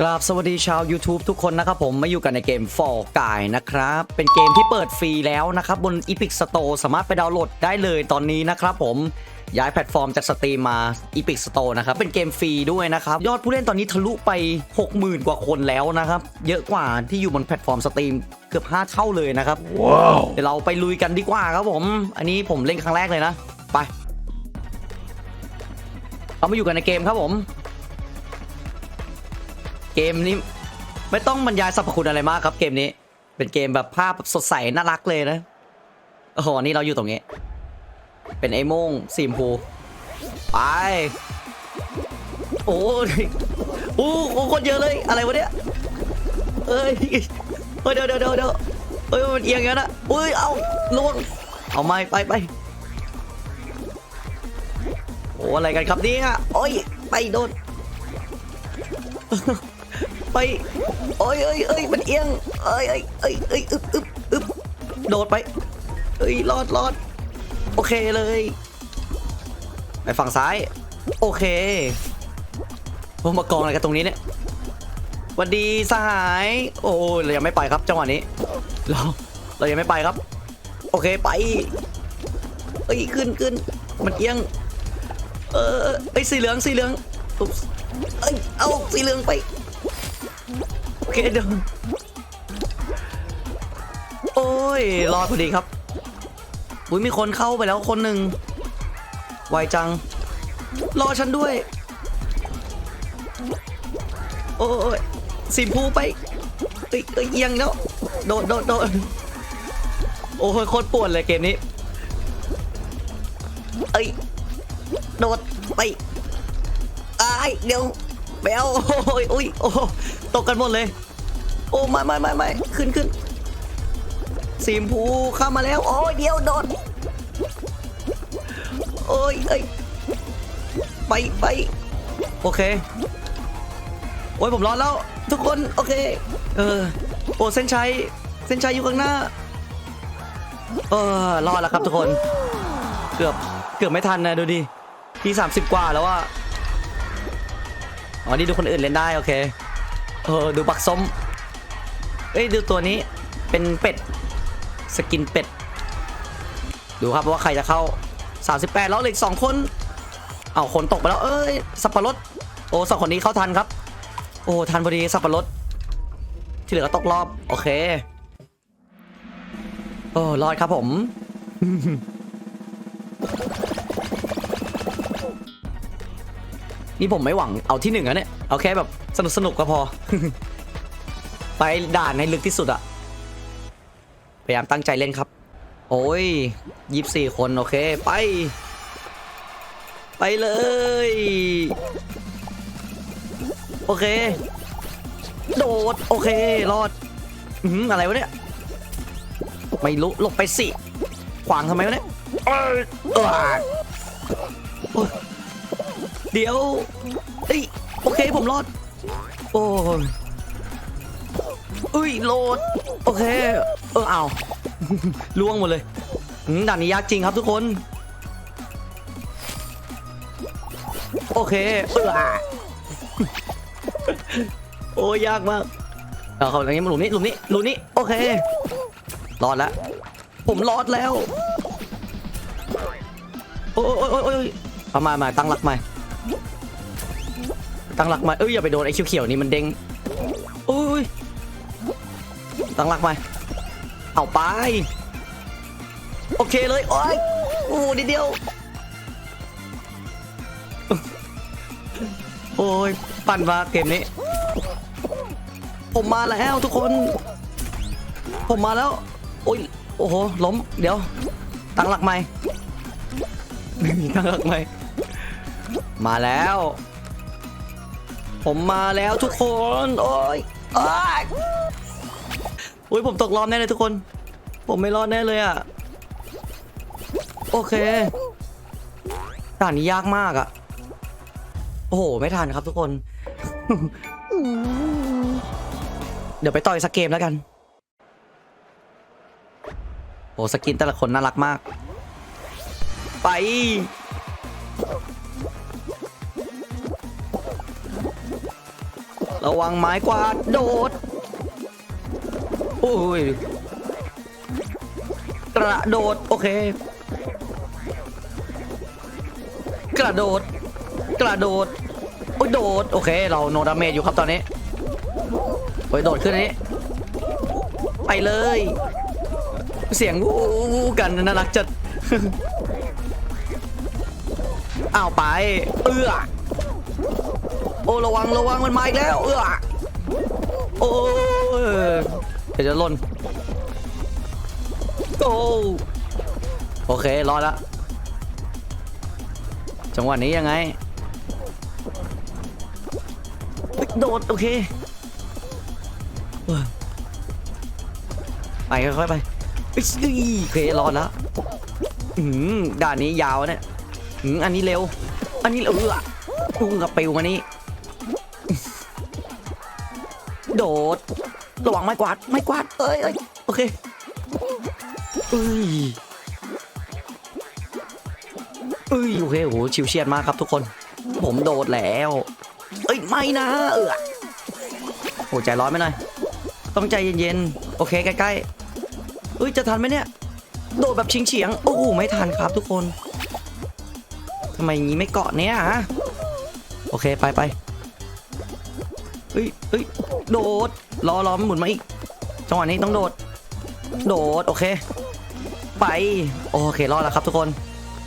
กราบสวัสดีชาว YouTube ทุกคนนะครับผมมาอยู่กันในเกม Fall Guy นะครับ เป็นเกมที่เปิดฟรีแล้วนะครับบน Epic Store สามารถไปดาวน์โหลดได้เลยตอนนี้นะครับผมย้ายแพลตฟอร์มจากสตรีมมา Epic Store นะครับ เป็นเกมฟรีด้วยนะครับ ยอดผู้เล่นตอนนี้ทะลุไป 60,000 กว่าคนแล้วนะครับ เยอะกว่าที่อยู่บนแพลตฟอร์มสตรีมเกือบ 5 เท่าเลยนะครับว้าวเดี๋ยวเราไปลุยกันดีกว่าครับผม อันนี้ผมเล่นครั้งแรกเลยนะ ไป เรามาอยู่กันในเกมครับผม เกมนี้ไม่ต้องบรรยายสรรพคุณอะไรมากครับเกมนี้ เป็นเกมแบบภาพสดใสน่ารักเลยนะโอ้โหนี่เราอยู่ตรงนี้ เป็นไอ้โม่งสีมพูไปโอ้ยโอ้โหคนเยอะเลยอะไรวะเนี่ยเอ้ยเฮ้ยเดี๋ยวเดี๋ยวเดี๋ยวเดี๋ยวเฮ้ยมันเอียงงนั้นอะอุ้ยเอาลวงเอาไม่ไปไปโอ้อะไรกันครับเนี่ยโอ้ยไปโดน ไปโอ้ยเอ้ยเอ้ยมันเอียงเอ้ยเอ้ยเอ้ยเอ้ยอึบอึบอึบโดดไปเอ้ยรอดรอดโอเคเลย ไปฝั่งซ้าย โอเคผมมากองอะไรกันตรงนี้เนี่ยวันดีสหาย โอ้ยเรายังไม่ไปครับจังหวะนี้ เราเรายังไม่ไปครับ โอเคไปเอ้ยขึ้นขึ้นมันเอียง เออไอ้สีเหลืองสีเหลืองอุ๊บเอ้ยเอาสีเหลืองไป เคเดินโอ้ย รอดพอดีครับ อุ้ยมีคนเข้าไปแล้วคนหนึ่งไวจัง รอฉันด้วย โอ้ยสิมพูไปเอ้ยเอ้ยเอียงแล้ว โดดโดดโดดโอ้ยโคตรปวดเลยเกมนี้ เอ้ย โดดไปไอ้ายเดี๋ยวไปเอาโอ้ยอุ้ยโอ้โหตกกันหมดเลย อ้ไม่ไม่ไม่ไม่ขึ้นขึ้นสีมพูเข้ามาแล้ว โอ้ยเดียวโดดโอ้ยเอ้ยไปไปโอเค โอ้ยผมร้อนแล้ว ทุกคน โอเค เออ โอ้เส้นชัย เส้นชัยอยู่ข้างหน้า เออ รอดแล้วครับทุกคน เกือบ เกือบไม่ทันนะดูดิพี่สามสิบกว่าแล้วว่าอ๋อ นี่ดูคนอื่นเล่นได้ โอเค เออ ดูบักส้ม เอ้ยดูตัวนี้เป็นเป็ดสกินเป็ด ดูครับว่าใครจะเข้า 38 แล้วเหลยสองคน เอาคนตกไปแล้ว เอ้ยสับปะรดโอ้สองคนนี้เข้าทันครับ โอ้ทันพอดีสับปะรดที่เหลือก็ตกรอบ โอเคโอ้รอดครับผมนี่ผมไม่หวังเอาที่หนึ่งอะเนี่ย เอาแค่แบบสนุกสนุกก็พอ ไปด่านให้ลึกที่สุดอะพยายามตั้งใจเล่นครับ โอ้ยยี่สี่คน โอเค ไป ไปเลย โอเค โดด โอเค รอด อืมอะไรวะเนี่ย ไม่รู้ หลบไปสิ ขวางทำไมวะเนี่ยเออเดี๋ยวเอ้ยโอเค ผมรอด โอ้ อุ้ยโหลด โอเค เออเอาล่วงหมดเลยอืมด่านนี้ยากจริงครับทุกคน โอเค เอออะโอ้ยยากมากเอาเขาอย่างนี้มาหลุมนี้หลุมนี้หลุมนี้โอเครอดแล้วผมรอดแล้วโอ้ยโอ้ยโอ้ยโอ้ยเอามามาตั้งหลักใหม่ตั้งหลักใหม่เอ้ยอย่าไปโดนไอ้เขียวๆนี่มันเด้งโอ้ย ตั้งหลักใหมเอาไป โอเคเลย โอ้ยโอ้นิดเดียว โอ้ย ปั่นมาเกมนี้ ผมมาแล้วทุกคน ผมมาแล้ว โอ้ย โอ้โห ล้ม เดี๋ยว ตั้งหลักใหม่ ตั้งหลักใหม่ มาแล้ว ผมมาแล้วทุกคน โอ้ยโอ้ย อ้ยผมตกรอบแน่เลยทุกคน ผมไม่รอดแน่เลยอะโอเคด่านนี้ยากมากอะโอ้โห ไม่ทันครับทุกคน เดี๋ยวไปต่อยสักเกมแล้วกัน โอ้สกินแต่ละคนน่ารักมาก ไป ระวังไม้กวาดโดด ยกระโดด โอเค กระโดด กระโดดโอ้ยโดด โอเค เราโนดาเมจอยู่ครับตอนนี้โอ้ยโดดขึ้นนี้ ไปเลย เสียงวู้กันน่ารักจัดอ้าวไป เอื้อโอ้ระวังระวังมันมาอีกแล้ว เอื้อโอ้ เดี๋ยวจะล่นโอ้โอเครอดละจังหวะนี้ยังไง โดด โอเคไปค่อยๆไปโอเครอดล้วอืมด่านนี้ยาวเนี่ยอืมอันนี้เร็ว อันนี้เร็วเออพุ่งกับปิวมานี่โดด ระวังไม้กวาดไม้กวาดเอ้ยเอ้ยโอเคเอ้ยเอ้ยโอเคโหชิวเฉียดมากครับทุกคน ผมโดดแล้ว เอ้ยไม่นะเออโอ้ใจร้อนไปหน่อยต้องใจเย็นๆโอเคใกล้ๆเอ้ยจะทันไหมเนี่ยโดดแบบชิงเฉียงโอ้โหไม่ทันครับทุกคนทำไมงี้ไม่เกาะเนี่ยฮะโอเคไปไป ฮ้ยเฮ้ยโดดรอรอมันหมุนมาอีกจังหวะนี้ต้องโดด โดดโอเค ไป โอเครอดแล้วครับทุกคน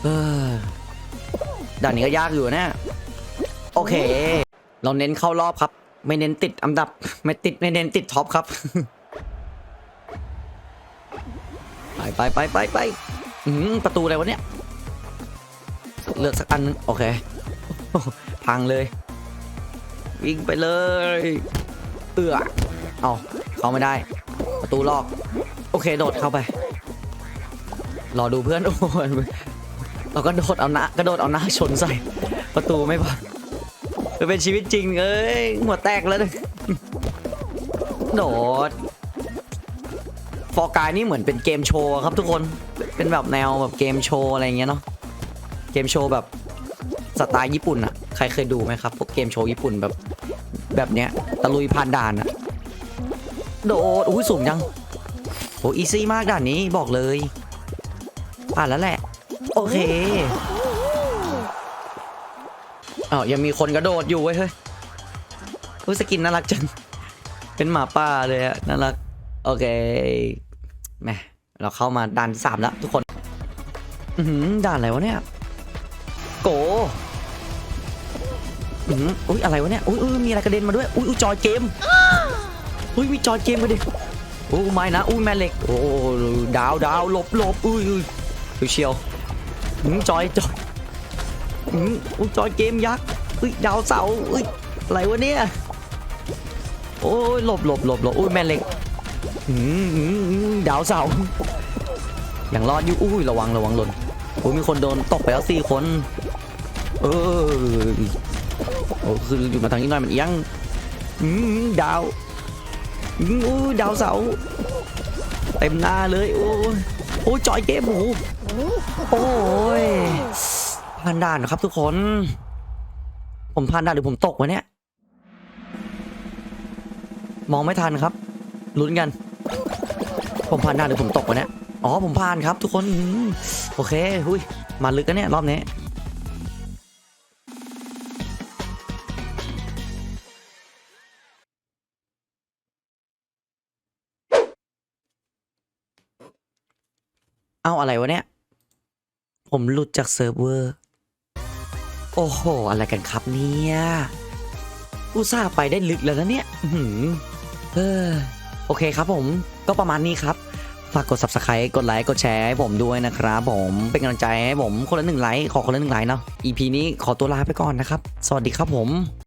เออด่านนี้ก็ยากอยู่นะโอเค เราเน้นเข้ารอบครับ ไม่เน้นติดอันดับ ไม่ติดไม่เน้นติดท็อปครับไปไปไปไปไปหือประตูอะไรวะเนี่ย เลือกสักอันนึงโอเค พังเลย วิ่งไปเลย เอือเอาเข้าไม่ได้ ประตูลอก โอเคโดดเข้าไป รอดูเพื่อนโอ้ยเราก็โดดเอาหน้ากระโดดเอาหน้าชนใส่ ประตูไม่พอเป็นชีวิตจริงเอ้ยหัวแตกแล้วเนี่ยโดดฟอร์กายนี่เหมือนเป็นเกมโชว์ครับทุกคน เป็นแบบแนวแบบเกมโชว์อะไรเงี้ยเนาะ เกมโชว์แบบ สไตล์ญี่ปุ่นอะใครเคยดูไหมครับพวกเกมโชว์ญี่ปุ่นแบบแบบเนี้ยตะลุยผ่านด่านอะโดดอุ้ยสูงจังโหอีซี่มากด่านนี้บอกเลยผ่านแล้วแหละ โอเคอ้าวยังมีคนกระโดดอยู่เว้ยเฮ้ยอุ้ยสกินน่ารักจังเป็นหมาป่าเลยอะน่ารักโอเคแมเราเข้ามาด่านสามแล้วทุกคนด่านอะไรวะเนี่ย โก อืมอุ้ยอะไรวะเนี่ยอุ้ยอุ้ยมีอะไรกระเด็นมาด้วยอุ้ยอุ้ยจอยเกมอุ้ยมีจอยเกมมาดิโอ้ไม่นะอุ้ยแม่เหล็กโอ้ดาวดาวหลบหลบอุ้ยอุ้ยอุ้ยเชียวอืมจอยจอยอืมอุ้ยจอยเกมยักษ์อุ้ยดาวเสาอุ้ยอะไรวะเนี่ยโอ้ยหลบหลบหลบหลบอุ้ยแม่เหล็กอืมอืมอืมดาวเสาอย่างรอดอยู่อุ้ยระวังระวังหล่นโอ้ยมีคนโดนตกไปแล้วสี่คน เออโอ้คืออยู่มาทางนี้หน่อยมันเอียงอืมดาวอืมอู้ดาวเสาเต็มหน้าเลยโอ้ยโอ้ยจอยเกมหมูโอ้ยผ่านด่านนะครับทุกคน ผมผ่านด่านหรือผมตกวะเนี่ย มองไม่ทันครับลุ้นกัน ผมผ่านด่านหรือผมตกวะเนี่ยอ๋อผมผ่านครับทุกคนโอเคหุยมาลึกกันเนี่ยรอบนี้ เอาอะไรวะเนี่ย ผมหลุดจากเซิร์ฟเวอร์ โอ้โห อะไรกันครับเนี่ยอุตส่าห์ไปได้ลึกแล้วนะเนี่ยอืเออโอเคครับผมก็ประมาณนี้ครับ ฝากกด subscribe กดไลค์ กดแชร์ให้ผมด้วยนะครับผมเป็นกำลังใจให้ผมคนละหนึ่งไลค์ ขอคนละหนึ่งไลค์เนาะ EP นี้ขอตัวลาไปก่อนนะครับ สวัสดีครับผม